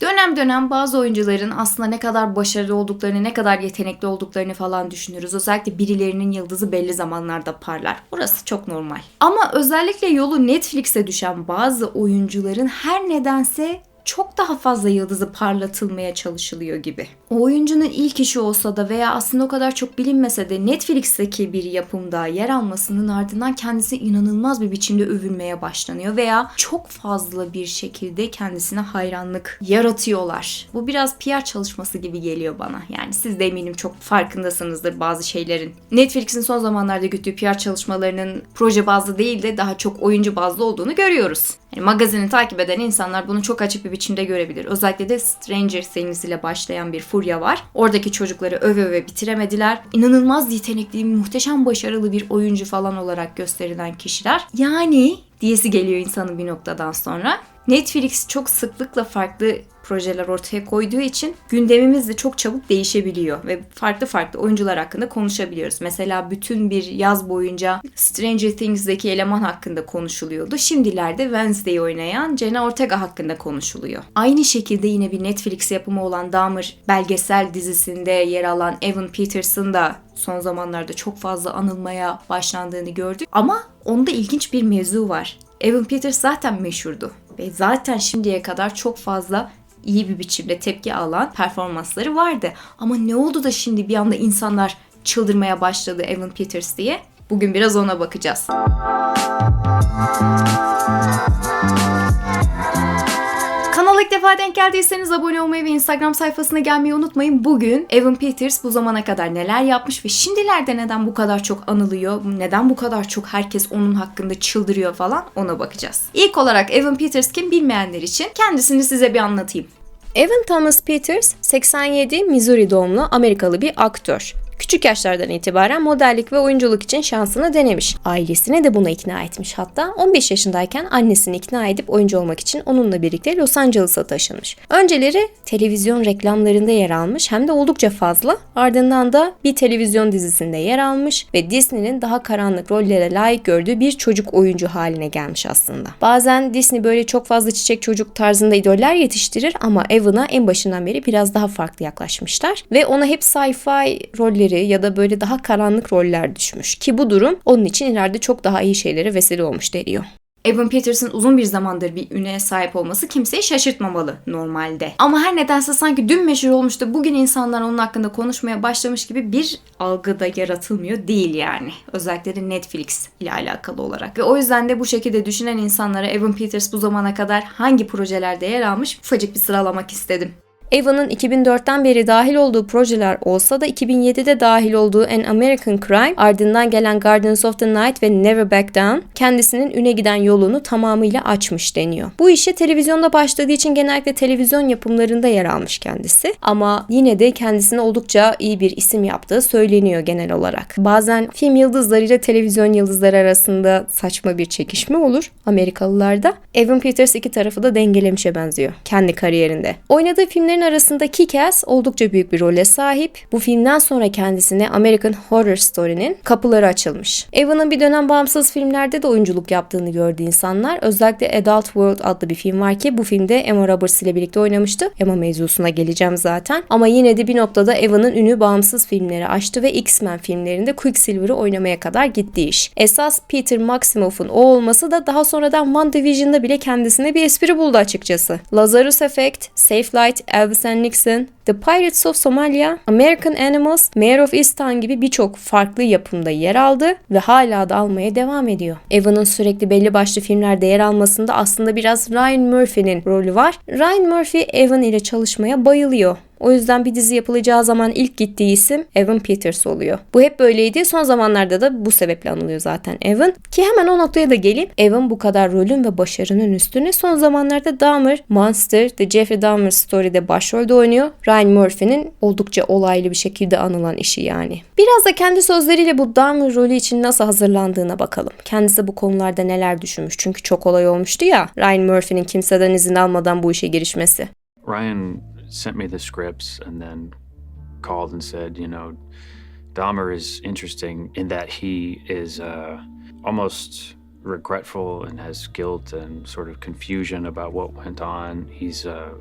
Dönem dönem bazı oyuncuların aslında ne kadar başarılı olduklarını, ne kadar yetenekli olduklarını falan düşünürüz. Özellikle birilerinin yıldızı belli zamanlarda parlar. Burası çok normal. Ama özellikle yolu Netflix'e düşen bazı oyuncuların her nedense çok daha fazla yıldızı parlatılmaya çalışılıyor gibi. O oyuncunun ilk işi olsa da veya aslında o kadar çok bilinmese de Netflix'teki bir yapımda yer almasının ardından kendisi inanılmaz bir biçimde övülmeye başlanıyor veya çok fazla bir şekilde kendisine hayranlık yaratıyorlar. Bu biraz PR çalışması gibi geliyor bana. Yani siz de eminim çok farkındasınızdır bazı şeylerin. Netflix'in son zamanlarda güttüğü PR çalışmalarının proje bazlı değil de daha çok oyuncu bazlı olduğunu görüyoruz. Yani magazini takip eden insanlar bunu çok açık bir biçimde görebilir. Özellikle de Stranger ile başlayan bir furya var. Oradaki çocukları öve öve bitiremediler. İnanılmaz yetenekli, muhteşem başarılı bir oyuncu falan olarak gösterilen kişiler. Yani diyesi geliyor insanın bir noktadan sonra. Netflix çok sıklıkla farklı projeler ortaya koyduğu için gündemimiz de çok çabuk değişebiliyor ve farklı farklı oyuncular hakkında konuşabiliyoruz. Mesela bütün bir yaz boyunca Stranger Things'deki eleman hakkında konuşuluyordu. Şimdilerde Wednesday oynayan Jenna Ortega hakkında konuşuluyor. Aynı şekilde yine bir Netflix yapımı olan Dahmer belgesel dizisinde yer alan Evan Peterson da son zamanlarda çok fazla anılmaya başlandığını gördük. Ama onda ilginç bir mevzu var. Evan Peters zaten meşhurdu ve zaten şimdiye kadar çok fazla iyi bir biçimde tepki alan performansları vardı. Ama ne oldu da şimdi bir anda insanlar çıldırmaya başladı Evan Peters diye? Bugün biraz ona bakacağız. Kanala ilk defa denk geldiyseniz abone olmayı ve Instagram sayfasına gelmeyi unutmayın. Bugün Evan Peters bu zamana kadar neler yapmış ve şimdilerde neden bu kadar çok anılıyor, neden bu kadar çok herkes onun hakkında çıldırıyor falan ona bakacağız. İlk olarak Evan Peters kim bilmeyenler için kendisini size bir anlatayım. Evan Thomas Peters 87 Missouri doğumlu Amerikalı bir aktör. Küçük yaşlardan itibaren modellik ve oyunculuk için şansını denemiş. Ailesine de buna ikna etmiş hatta. 15 yaşındayken annesini ikna edip oyuncu olmak için onunla birlikte Los Angeles'a taşınmış. Önceleri televizyon reklamlarında yer almış hem de oldukça fazla. Ardından da bir televizyon dizisinde yer almış ve Disney'nin daha karanlık rollere layık gördüğü bir çocuk oyuncu haline gelmiş aslında. Bazen Disney böyle çok fazla çiçek çocuk tarzında idoller yetiştirir ama Evan'a en başından beri biraz daha farklı yaklaşmışlar ve ona hep sci-fi rolleri ya da böyle daha karanlık roller düşmüş ki bu durum onun için ileride çok daha iyi şeylere vesile olmuş deniyor. Evan Peters'ın uzun bir zamandır bir üne sahip olması kimseyi şaşırtmamalı normalde. Ama her nedense sanki dün meşhur olmuştu bugün insanlar onun hakkında konuşmaya başlamış gibi bir algı da yaratılmıyor değil yani. Özellikle de Netflix ile alakalı olarak. Ve o yüzden de bu şekilde düşünen insanlara Evan Peters bu zamana kadar hangi projelerde yer almış ufacık bir sıralamak istedim. Evan'ın 2004'ten beri dahil olduğu projeler olsa da 2007'de dahil olduğu An American Crime, ardından gelen Gardens of the Night ve Never Back Down kendisinin üne giden yolunu tamamıyla açmış deniyor. Bu işe televizyonda başladığı için genellikle televizyon yapımlarında yer almış kendisi. Ama yine de kendisine oldukça iyi bir isim yaptığı söyleniyor genel olarak. Bazen film yıldızları ile televizyon yıldızları arasında saçma bir çekişme olur Amerikalılarda. Evan Peters iki tarafı da dengelemişe benziyor kendi kariyerinde. Oynadığı filmlerin arasında Kick-Ass oldukça büyük bir role sahip. Bu filmden sonra kendisine American Horror Story'nin kapıları açılmış. Evan'ın bir dönem bağımsız filmlerde de oyunculuk yaptığını gördü insanlar. Özellikle Adult World adlı bir film var ki bu filmde Emma Roberts ile birlikte oynamıştı. Emma mevzusuna geleceğim zaten. Ama yine de bir noktada Evan'ın ünü bağımsız filmleri açtı ve X-Men filmlerinde Quicksilver'ı oynamaya kadar gitti iş. Esas Peter Maximoff'un o olması da daha sonradan WandaVision'da bile kendisine bir espri buldu açıkçası. Lazarus Effect, Safe Light, Elvis Nixon, The Pirates of Somalia, American Animals, Mayor of Easttown gibi birçok farklı yapımda yer aldı ve hala da almaya devam ediyor. Evan'ın sürekli belli başlı filmlerde yer almasında aslında biraz Ryan Murphy'nin rolü var. Ryan Murphy Evan ile çalışmaya bayılıyor. O yüzden bir dizi yapılacağı zaman ilk gittiği isim Evan Peters oluyor. Bu hep böyleydi. Son zamanlarda da bu sebeple anılıyor zaten Evan. Ki hemen o noktaya da geleyim. Evan bu kadar rolün ve başarının üstüne son zamanlarda Dahmer, Monster, The Jeffrey Dahmer Story'de başrolde oynuyor. Ryan Murphy'nin oldukça olaylı bir şekilde anılan işi yani. Biraz da kendi sözleriyle bu Dahmer rolü için nasıl hazırlandığına bakalım. Kendisi bu konularda neler düşünmüş çünkü çok olay olmuştu ya. Ryan Murphy'nin kimseden izin almadan bu işe girişmesi. Ryan sent me the scripts and then called and said, you know, Dahmer is interesting in that he is uh, almost regretful and has guilt and sort of confusion about what went on. He's uh,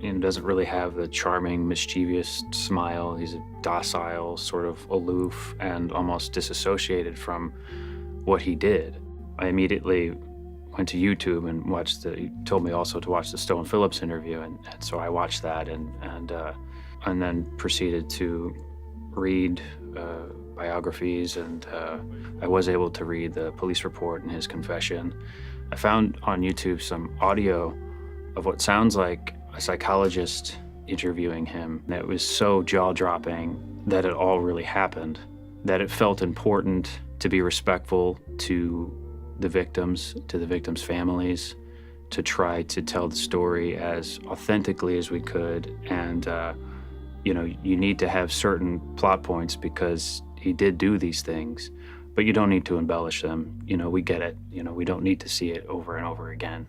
you know, doesn't really have the charming, mischievous smile. He's a docile, sort of aloof, and almost disassociated from what he did. I immediately went to YouTube and watched the. He told me also to watch the Stone Phillips interview, and, and so I watched that, and and uh, and then proceeded to read uh, biographies, and uh, I was able to read the police report and his confession. I found on YouTube some audio of what sounds like a psychologist interviewing him. That was so jaw dropping that it all really happened, that it felt important to be respectful to the victims, to the victims' families, to try to tell the story as authentically as we could. And, uh, you know, you need to have certain plot points because he did do these things, but you don't need to embellish them. You know, we get it. You know, we don't need to see it over and over again.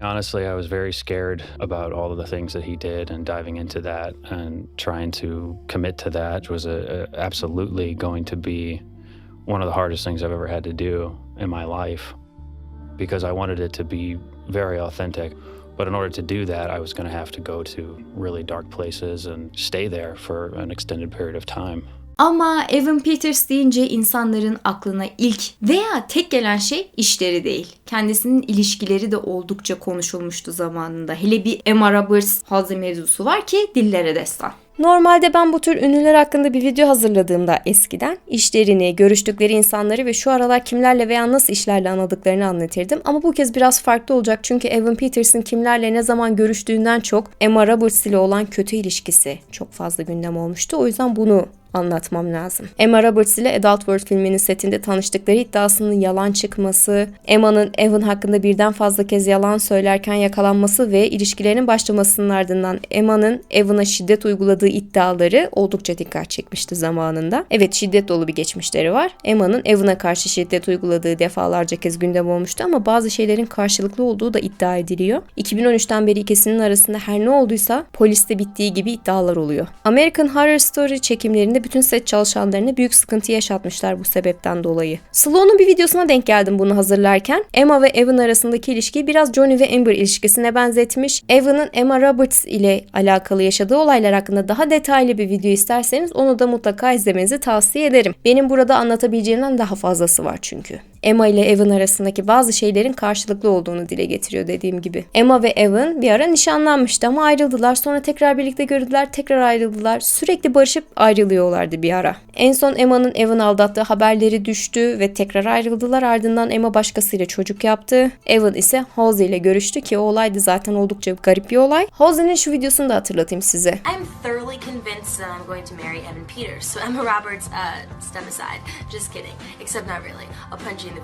Honestly, I was very scared about all of the things that he did and diving into that and trying to commit to that was a, a, absolutely going to be one of the hardest things I've ever had to do in my life because I wanted it to be very authentic. But in order to do that, I was going to have to go to really dark places and stay there for an extended period of time. Ama Evan Peters deyince insanların aklına ilk veya tek gelen şey işleri değil. Kendisinin ilişkileri de oldukça konuşulmuştu zamanında. Hele bir Emma Roberts Halsey mevzusu var ki dillere destan. Normalde ben bu tür ünlüler hakkında bir video hazırladığımda eskiden işlerini, görüştükleri insanları ve şu aralar kimlerle veya nasıl işlerle anladıklarını anlatırdım. Ama bu kez biraz farklı olacak çünkü Evan Peters'ın kimlerle ne zaman görüştüğünden çok Emma Roberts ile olan kötü ilişkisi çok fazla gündem olmuştu. O yüzden bunu anlatmam lazım. Emma Roberts ile Adult World filminin setinde tanıştıkları iddiasının yalan çıkması, Emma'nın Evan hakkında birden fazla kez yalan söylerken yakalanması ve ilişkilerinin başlamasının ardından Emma'nın Evan'a şiddet uyguladığı iddiaları oldukça dikkat çekmişti zamanında. Evet şiddet dolu bir geçmişleri var. Emma'nın Evan'a karşı şiddet uyguladığı defalarca kez gündem olmuştu ama bazı şeylerin karşılıklı olduğu da iddia ediliyor. 2013'ten beri ikisinin arasında her ne olduysa poliste bittiği gibi iddialar oluyor. American Horror Story çekimlerinde bütün set çalışanlarına büyük sıkıntı yaşatmışlar bu sebepten dolayı. Sloan'un bir videosuna denk geldim bunu hazırlarken. Emma ve Evan arasındaki ilişkiyi biraz Johnny ve Amber ilişkisine benzetmiş. Evan'ın Emma Roberts ile alakalı yaşadığı olaylar hakkında daha detaylı bir video isterseniz onu da mutlaka izlemenizi tavsiye ederim. Benim burada anlatabileceğimden daha fazlası var çünkü. Emma ile Evan arasındaki bazı şeylerin karşılıklı olduğunu dile getiriyor dediğim gibi. Emma ve Evan bir ara nişanlanmıştı ama ayrıldılar. Sonra tekrar birlikte görüldüler, tekrar ayrıldılar. Sürekli barışıp ayrılıyorlardı bir ara. En son Emma'nın Evan aldattığı haberleri düştü ve tekrar ayrıldılar. Ardından Emma başkasıyla çocuk yaptı. Evan ise Halsey ile görüştü ki o olay zaten oldukça garip bir olay. Halsey'nin şu videosunu da hatırlatayım size. I'm thoroughly convinced that I'm going to marry Evan Peters. So Emma Roberts, uh, step aside. Just kidding. Except not really. I'll punch you in.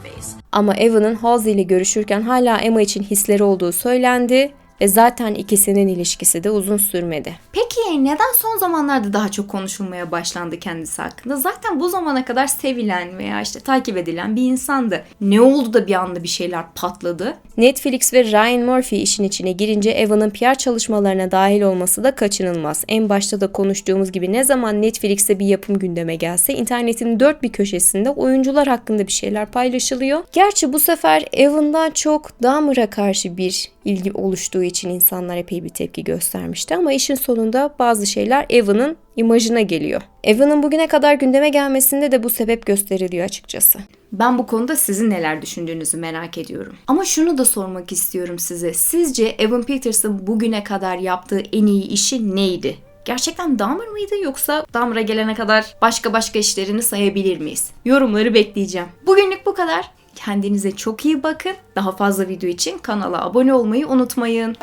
Ama Evan'ın Halsey ile görüşürken hala Emma için hisleri olduğu söylendi ve zaten ikisinin ilişkisi de uzun sürmedi. Peki neden son zamanlarda daha çok konuşulmaya başlandı kendisi hakkında? Zaten bu zamana kadar sevilen veya işte takip edilen bir insandı. Ne oldu da bir anda bir şeyler patladı? Netflix ve Ryan Murphy işin içine girince Evan'ın PR çalışmalarına dahil olması da kaçınılmaz. En başta da konuştuğumuz gibi ne zaman Netflix'te bir yapım gündeme gelse internetin dört bir köşesinde oyuncular hakkında bir şeyler paylaşılıyor. Gerçi bu sefer Evan'dan çok Dahmer'a karşı bir ilgi oluştuğu için insanlar epey bir tepki göstermişti ama işin sonunda bazı şeyler Evan'ın imajına geliyor. Evan'ın bugüne kadar gündeme gelmesinde de bu sebep gösteriliyor açıkçası. Ben bu konuda sizin neler düşündüğünüzü merak ediyorum. Ama şunu da sormak istiyorum size. Sizce Evan Peters'ın bugüne kadar yaptığı en iyi işi neydi? Gerçekten Dahmer mıydı yoksa Dahmer'a gelene kadar başka başka işlerini sayabilir miyiz? Yorumları bekleyeceğim. Bugünlük bu kadar. Kendinize çok iyi bakın. Daha fazla video için kanala abone olmayı unutmayın.